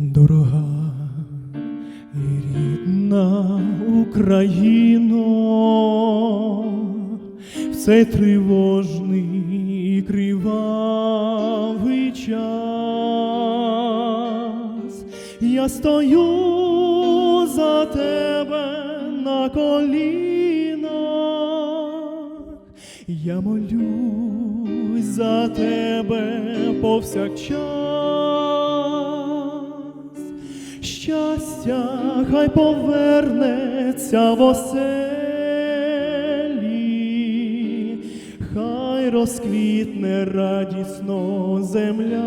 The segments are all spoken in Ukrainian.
Дорога і рідна Україно, в цей тривожний і кривавий час я стою за тебе на колінах, я молюсь за тебе повсякчас. Щастя, хай повернеться в оселі, хай розквітне радісно земля,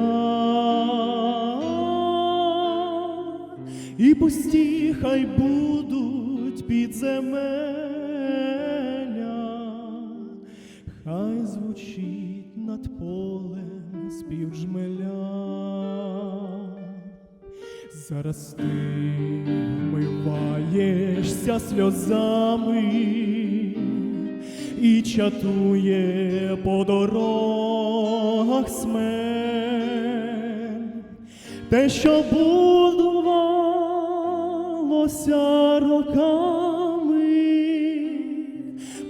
і пусті хай будуть підземелля, хай звучить над полем спів джмеля. Зараз ти вмиваєшся сльозами і чатує по дорогах смерть. Те, що будувалося роками,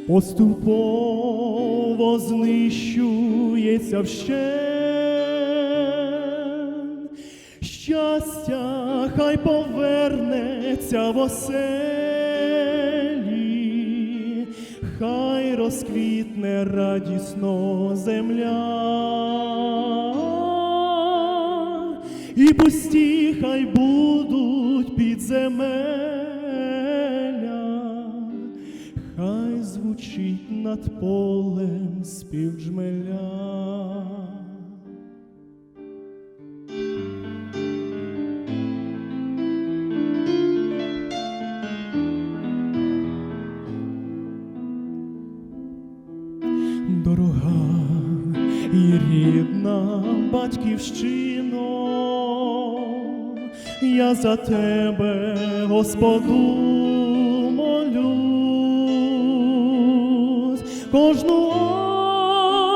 поступово знищується вщент. Щастя, хай повернеться в оселі, хай розквітне радісно земля, і пусті хай будуть підземелля, хай звучить над полем спів і рідна батьківщино, я за тебе, Господу, молюсь, кожну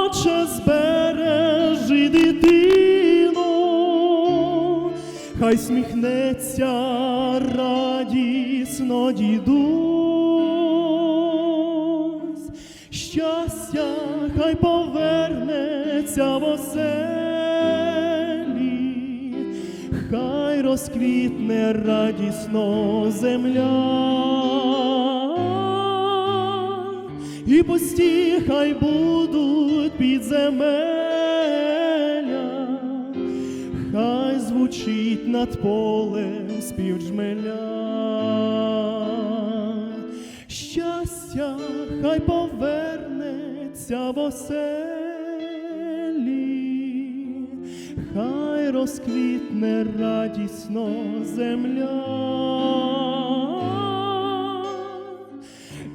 оче збережи дитину, хай сміхнеться радісно дідусь щастя, хай повернеться в оселі, хай розквітне радісно земля, і пусті хай будуть підземелля, хай звучить над полем спів джмеля. Щастя, хай повернеться в оселі, хай розквітне радісно земля,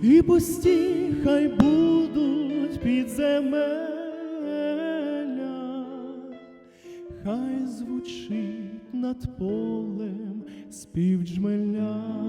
і пусті хай будуть підземелля, хай звучить над полем спів джмеля.